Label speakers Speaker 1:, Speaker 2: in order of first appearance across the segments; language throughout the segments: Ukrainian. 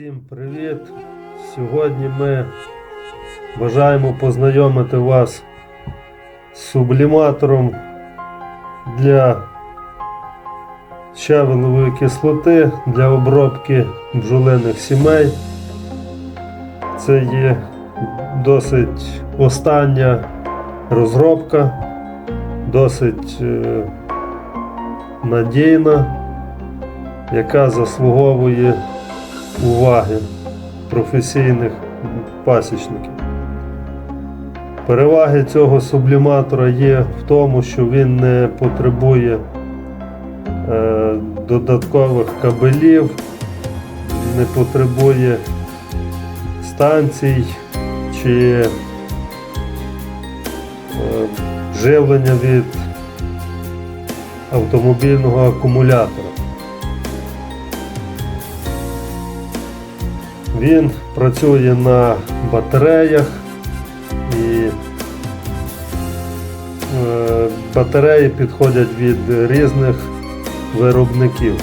Speaker 1: Всім привіт! Сьогодні ми бажаємо познайомити вас з субліматором для щавелевої кислоти для обробки бджолиних сімей. Це є досить остання розробка, досить е, надійна, яка заслуговує уваги професійних пасічників. Переваги цього субліматора є в тому, що він не потребує е, додаткових кабелів, не потребує станцій чи е, живлення від автомобільного акумулятора. Він працює на батареях і е, батареї підходять від різних виробників.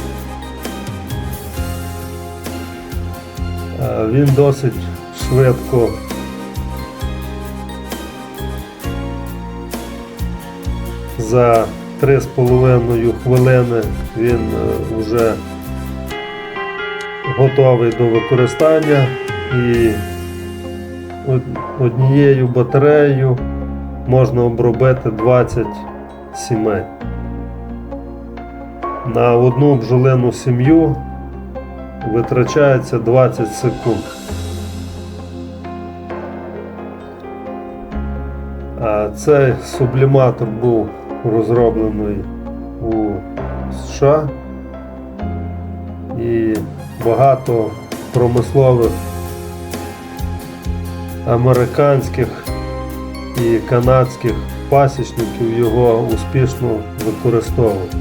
Speaker 1: Е, Він досить швидко за 3,5 хвилини він вже готовий до використання і однією батареєю можна обробити 20 сімей. На одну бджолину сім'ю витрачається 20 секунд. А цей субліматор був розроблений у США і багато промислових американських і канадських пасічників його успішно використовують.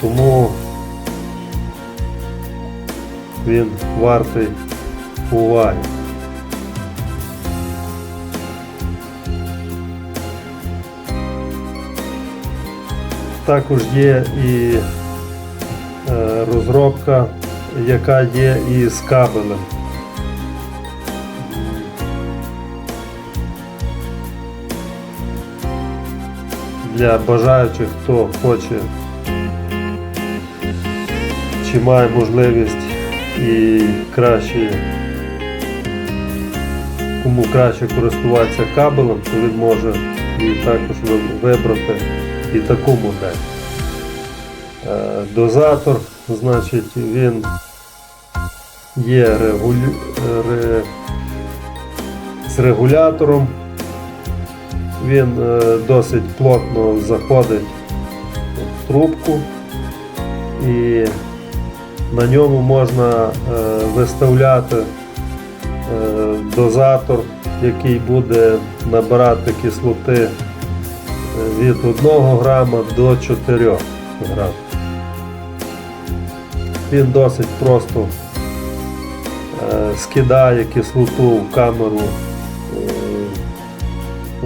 Speaker 1: Тому він вартий уваги. Також є і е, розробка, яка є і з кабелем. Для бажаючих, хто хоче чи має можливість і краще кому краще користуватися кабелем, то він може і також вибрати і таку модель. Е, Дозатор, значить, він є регулю... ре... з регулятором. Він е, досить плотно заходить в трубку і на ньому можна е, виставляти дозатор, який буде набирати кислоти від 1 грама до 4 грам. Він досить просто е, скидає кислоту в камеру е,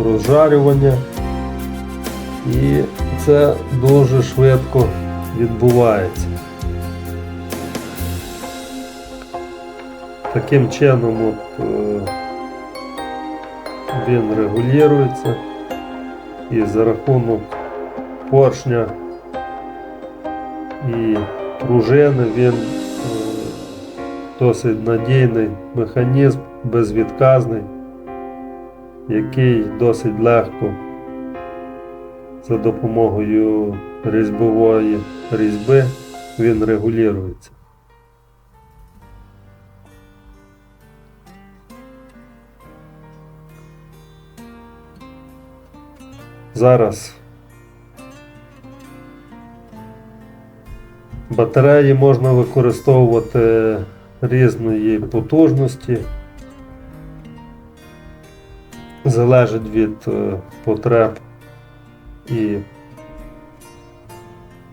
Speaker 1: розжарювання і це дуже швидко відбувається. Таким чином от, е, він регулюється і за рахунок поршня і пружини він е, досить надійний механізм, безвідказний, який досить легко за допомогою різьбової різьби він регулюється. Зараз батареї можна використовувати різної потужності. Залежить від е, потреб і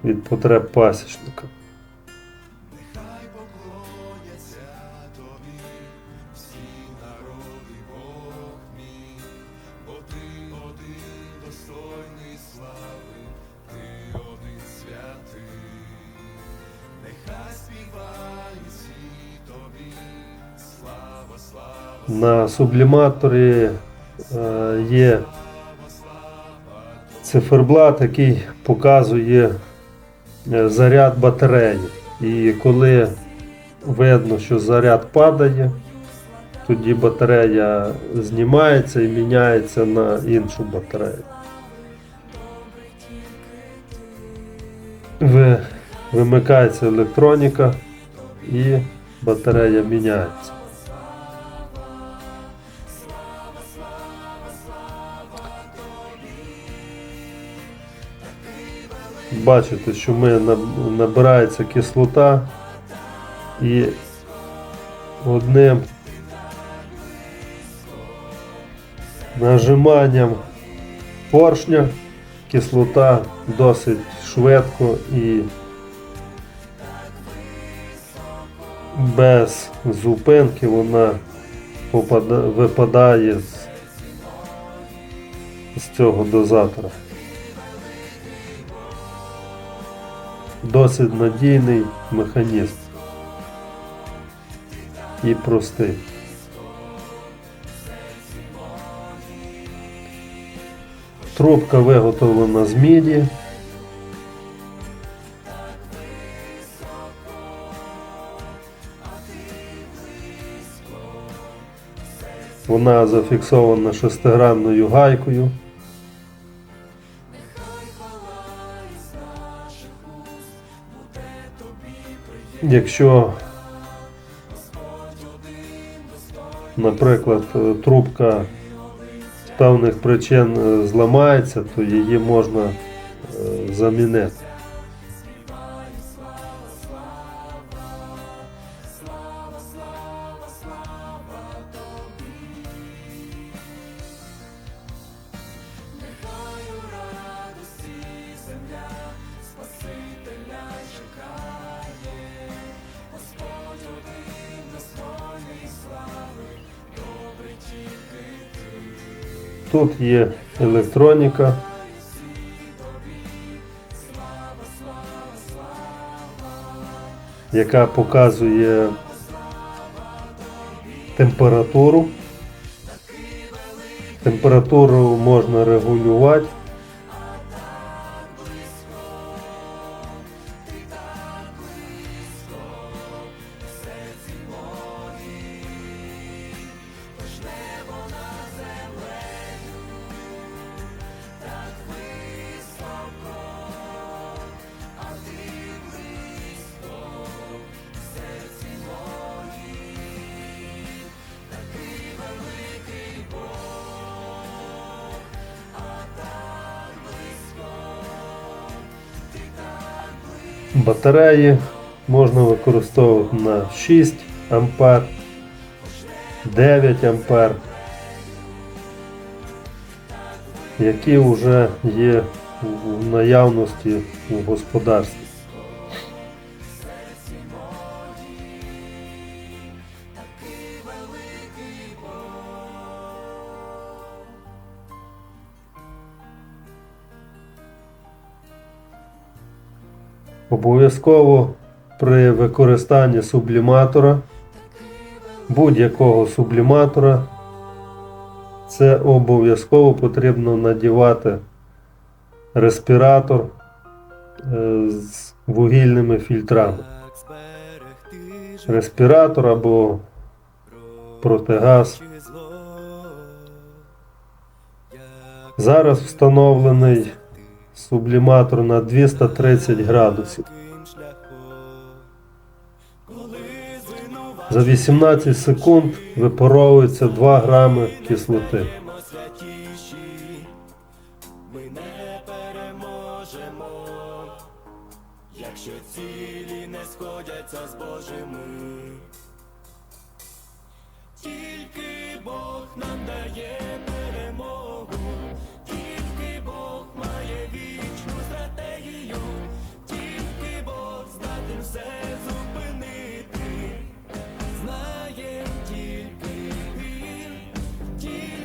Speaker 1: від потреб пасічника. На субліматорі е, є циферблат, який показує е, заряд батареї. І коли видно, що заряд падає, тоді батарея знімається і міняється на іншу батарею. Вимикається електроніка і батарея міняється. Бачите, що ми наб- набирається кислота і одним нажиманням поршня кислота досить швидко і без зупинки вона випадає з, з цього дозатора. Досить надійний механізм і простий. Трубка виготовлена з міді. Вона зафіксована шестигранною гайкою. Якщо, наприклад, е, трубка з певних причин е, зламається, то її можна е, замінити. Тут є електроніка. яка показує температуру. Температуру можна регулювати. Батареї можна використовувати на 6 ампер, 9 ампер, які вже є в наявності в господарстві. Обов'язково при використанні субліматора, будь-якого субліматора, це обов'язково потрібно надівати респіратор е, з вугільними фільтрами. Респіратор або протигаз. Зараз встановлений субліматор на 230 градусів. За 18 секунд випаровується 2 грами кислоти.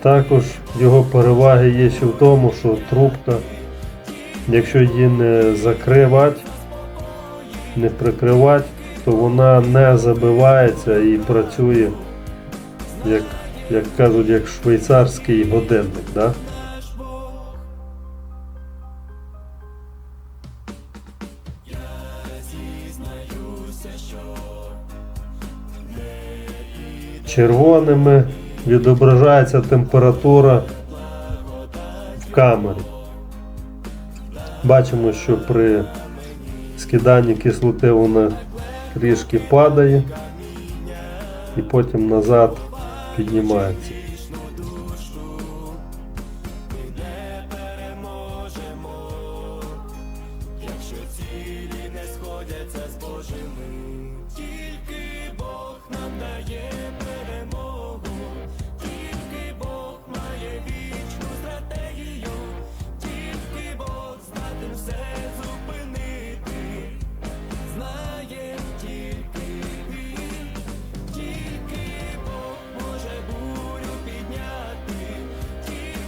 Speaker 1: Також його переваги є ще в тому, що трубка, якщо її не закривати, не прикривати, то вона не забивається і працює як, як кажуть, як швейцарський годинник. Да? Червоними відображається температура в камері. Бачимо, що при скиданні кислоти вона трішки падає і потім назад піднімається.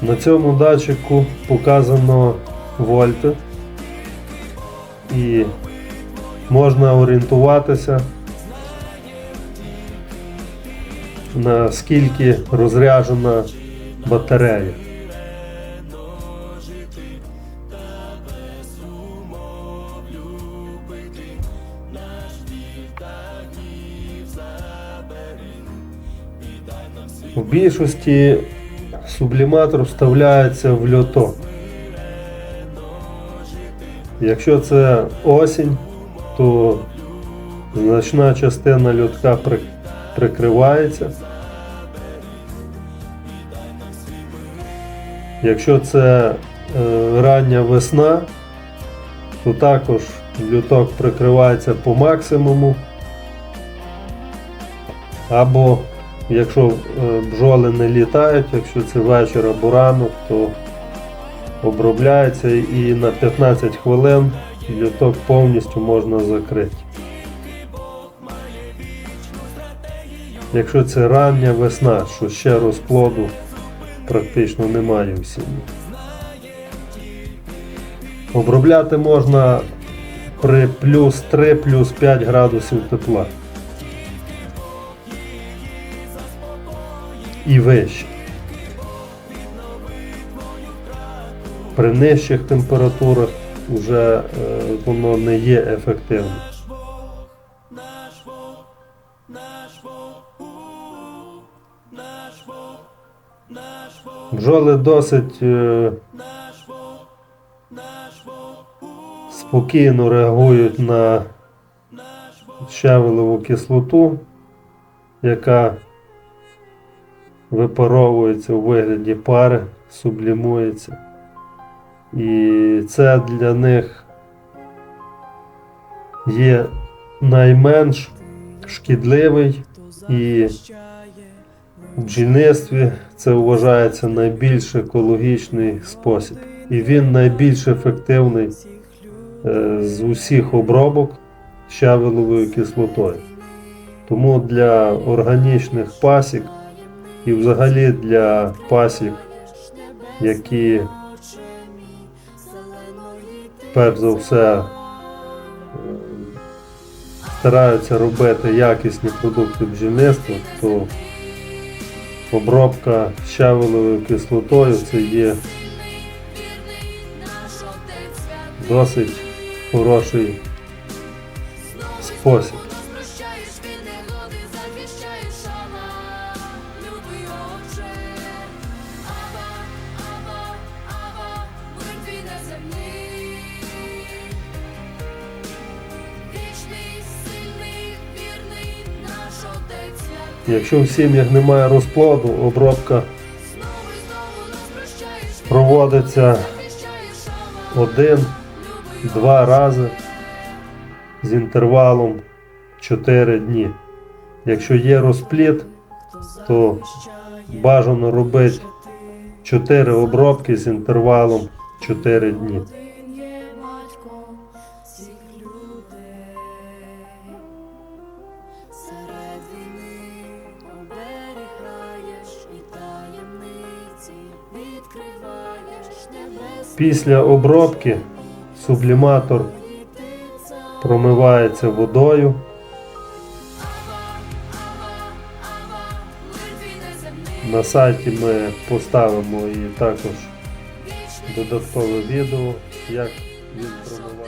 Speaker 1: На цьому датчику показано вольти і можна орієнтуватися наскільки розряджена батарея. В більшості субліматор вставляється в льоток. Якщо це осінь, то значна частина льотка прикривається. Якщо це е, рання весна, то також люток прикривається по максимуму. Або якщо е, бджоли не літають, якщо це вечір або ранок, то обробляється і на 15 хвилин люток повністю можна закрити. Якщо це рання весна, що ще розплоду практично немає в сім'ї. Обробляти можна при плюс 3, плюс 5 градусів тепла. І вище. При нижчих температурах вже е, воно не є ефективним. Бджоли досить е, спокійно реагують на щавелеву кислоту, яка випаровується у вигляді пари, сублімується. І це для них є найменш шкідливий і в бджільництві це вважається найбільш екологічний спосіб. І він найбільш ефективний е, з усіх обробок щавеловою кислотою. Тому для органічних пасік і взагалі для пасік, які перш за все е, стараються робити якісні продукти бджільництва, то обробка щавеловою кислотою це є досить хороший спосіб. Якщо в сім'ях немає розплоду, обробка проводиться один-два рази з інтервалом 4 дні. Якщо є розпліт, то бажано робити 4 обробки з інтервалом 4 дні. Після обробки субліматор промивається водою На сайті ми поставимо і також додаткове відео, як він промивається.